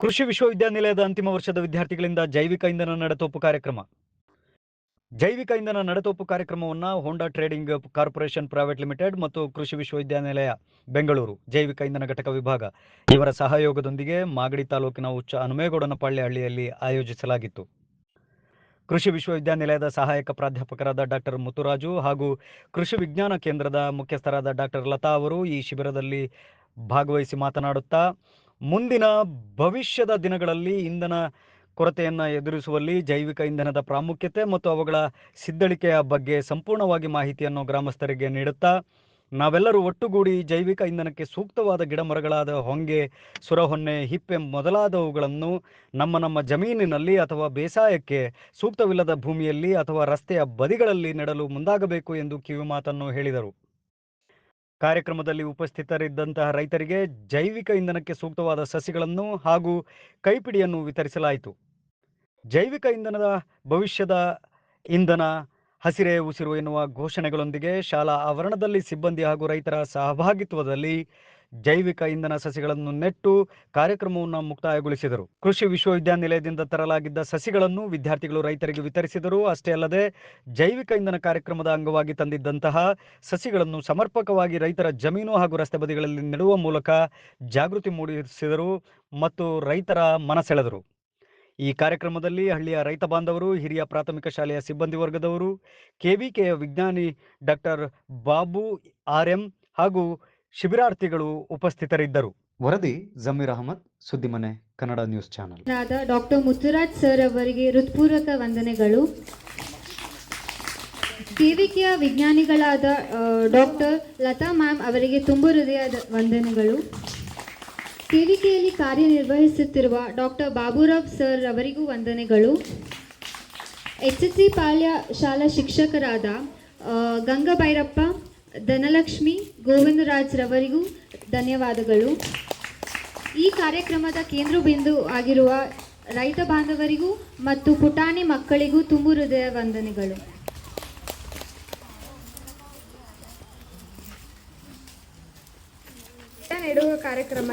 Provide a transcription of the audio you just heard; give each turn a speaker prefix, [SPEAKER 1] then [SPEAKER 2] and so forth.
[SPEAKER 1] ಕೃಷಿ ವಿಶ್ವವಿದ್ಯಾನಿಲಯದ ಅಂತಿಮ ವರ್ಷದ ವಿದ್ಯಾರ್ಥಿಗಳಿಂದ ಜೈವಿಕ ಇಂಧನ ನಡೆತೋಪು ಕಾರ್ಯಕ್ರಮ. ಜೈವಿಕ ಇಂಧನ ನಡೆತೋಪು ಕಾರ್ಯಕ್ರಮವನ್ನು Honda trading corporation private limited ಮತ್ತು ಕೃಷಿ ವಿಶ್ವವಿದ್ಯಾನಿಲಯ, ಬೆಂಗಳೂರು, ಜೈವಿಕ ಇಂಧನ ಘಟಕ ವಿಭಾಗ ಇವರ ಸಹಯೋಗದೊಂದಿಗೆ ಮಾಗಡಿ ತಾಲೂಕಿನ ಉಚ್ಚ ಹನುಮೇಗೌಡನಪಾಳ್ಯ ಹಳ್ಳಿಯಲ್ಲಿ ಆಯೋಜಿಸಲಾಗಿತ್ತು. ಕೃಷಿ ವಿಶ್ವವಿದ್ಯಾನಿಲಯದ ಸಹಾಯಕ ಪ್ರಾಧ್ಯಾಪಕರಾದ ಡಾಕ್ಟರ್ ಮುತುರಾಜು ಹಾಗೂ ಕೃಷಿ ವಿಜ್ಞಾನ ಕೇಂದ್ರದ ಮುಖ್ಯಸ್ಥರಾದ ಡಾಕ್ಟರ್ ಲತಾ ಅವರು ಈ ಶಿಬಿರದಲ್ಲಿ ಭಾಗವಹಿಸಿ ಮಾತನಾಡುತ್ತಾ ಮುಂದಿನ ಭವಿಷ್ಯದ ದಿನಗಳಲ್ಲಿ ಇಂಧನ ಕೊರತೆಯನ್ನು ಎದುರಿಸುವಲ್ಲಿ ಜೈವಿಕ ಇಂಧನದ ಪ್ರಾಮುಖ್ಯತೆ ಮತ್ತು ಅವುಗಳ ಸಿದ್ಧಳಿಕೆಯ ಬಗ್ಗೆ ಸಂಪೂರ್ಣವಾಗಿ ಮಾಹಿತಿಯನ್ನು ಗ್ರಾಮಸ್ಥರಿಗೆ ನೀಡುತ್ತಾ, ನಾವೆಲ್ಲರೂ ಒಟ್ಟುಗೂಡಿ ಜೈವಿಕ ಇಂಧನಕ್ಕೆ ಸೂಕ್ತವಾದ ಗಿಡಮರಗಳಾದ ಹೊಂಗೆ, ಸುರಹೊನ್ನೆ, ಹಿಪ್ಪೆ ಮೊದಲಾದವುಗಳನ್ನು ನಮ್ಮ ನಮ್ಮ ಜಮೀನಿನಲ್ಲಿ ಅಥವಾ ಬೇಸಾಯಕ್ಕೆ ಸೂಕ್ತವಿಲ್ಲದ ಭೂಮಿಯಲ್ಲಿ ಅಥವಾ ರಸ್ತೆಯ ಬದಿಗಳಲ್ಲಿ ನೆಡಲು ಮುಂದಾಗಬೇಕು ಎಂದು ಕಿವಿಮಾತನ್ನು ಹೇಳಿದರು. ಕಾರ್ಯಕ್ರಮದಲ್ಲಿ ಉಪಸ್ಥಿತರಿದ್ದಂತಹ ರೈತರಿಗೆ ಜೈವಿಕ ಇಂಧನಕ್ಕೆ ಸೂಕ್ತವಾದ ಸಸಿಗಳನ್ನು ಹಾಗೂ ಕೈಪಿಡಿಯನ್ನು ವಿತರಿಸಲಾಯಿತು. ಜೈವಿಕ ಇಂಧನದ ಭವಿಷ್ಯದ ಇಂಧನ, ಹಸಿರೇ, ಉಸಿರು ಎನ್ನುವ ಘೋಷಣೆಗಳೊಂದಿಗೆ ಶಾಲಾ ಆವರಣದಲ್ಲಿ ಸಿಬ್ಬಂದಿ ಹಾಗೂ ರೈತರ ಸಹಭಾಗಿತ್ವದಲ್ಲಿ ಜೈವಿಕ ಇಂಧನ ಸಸಿಗಳನ್ನು ನೆಟ್ಟು ಕಾರ್ಯಕ್ರಮವನ್ನು ಮುಕ್ತಾಯಗೊಳಿಸಿದರು. ಕೃಷಿ ವಿಶ್ವವಿದ್ಯಾನಿಲಯದಿಂದ ತರಲಾಗಿದ್ದ ಸಸಿಗಳನ್ನು ವಿದ್ಯಾರ್ಥಿಗಳು ರೈತರಿಗೆ ವಿತರಿಸಿದರು. ಅಷ್ಟೇ ಅಲ್ಲದೆ ಜೈವಿಕ ಇಂಧನ ಕಾರ್ಯಕ್ರಮದ ಅಂಗವಾಗಿ ತಂದಿದ್ದಂತಹ ಸಸಿಗಳನ್ನು ಸಮರ್ಪಕವಾಗಿ ರೈತರ ಜಮೀನು ಹಾಗೂ ರಸ್ತೆ ಬದಿಗಳಲ್ಲಿ ನೆಡುವ ಮೂಲಕ ಜಾಗೃತಿ ಮೂಡಿಸಿದರು ಮತ್ತು ರೈತರ ಮನಸೆಳೆದರು. ಈ ಕಾರ್ಯಕ್ರಮದಲ್ಲಿ ಹಳ್ಳಿಯ ರೈತ ಬಾಂಧವರು, ಹಿರಿಯ ಪ್ರಾಥಮಿಕ ಶಾಲೆಯ ಸಿಬ್ಬಂದಿ ವರ್ಗದವರು ಕೆವಿಕೆಯ ವಿಜ್ಞಾನಿ ಡಾಕ್ಟರ್ ಬಾಬು ಆರ್ ಎಂ ಹಾಗೂ ಶಿಬಿರಾರ್ಥಿಗಳು ಉಪಸ್ಥಿತರಿದ್ದರು. ವರದಿ Zameer Ahmed Suddimane Kannada news channel.
[SPEAKER 2] Doctor Muthuraj sir ಅವರಿಗೆ ಹೃತ್ಪೂರ್ವಕ ವಂದನೆಗಳು. ಕೆವಿಕೆಯ ವಿಜ್ಞಾನಿಗಳಾದ ಡಾಕ್ಟರ್ ಲತಾ ಮ್ಯಾಮ್ ಅವರಿಗೆ ತುಂಬ ಹೃದಯದ ವಂದನೆಗಳು. ಕೆವಿಕೆಯಲ್ಲಿ ಕಾರ್ಯನಿರ್ವಹಿಸುತ್ತಿರುವ ಡಾಕ್ಟರ್ ಬಾಬುರಾವ್ ಸರ್ ಅವರಿಗೂ ವಂದನೆಗಳು. ಎಚ್ ಎಸ್ ಸಿ ಪಾಳ್ಯ ಶಾಲಾ ಶಿಕ್ಷಕರಾದ ಗಂಗಭೈರಪ್ಪ ಧನಲಕ್ಷ್ಮಿ ಗೋವಿಂದರಾಜ್ ರವರಿಗೂ ಧನ್ಯವಾದಗಳು. ಈ ಕಾರ್ಯಕ್ರಮದ ಕೇಂದ್ರ ಬಿಂದು ಆಗಿರುವ ರೈತ ಬಾಂಧವರಿಗೂ ಮತ್ತು ಪುಟಾಣಿ ಮಕ್ಕಳಿಗೂ ತುಂಬು ಹೃದಯ ವಂದನೆಗಳು.
[SPEAKER 3] ನೆಡುವ ಕಾರ್ಯಕ್ರಮ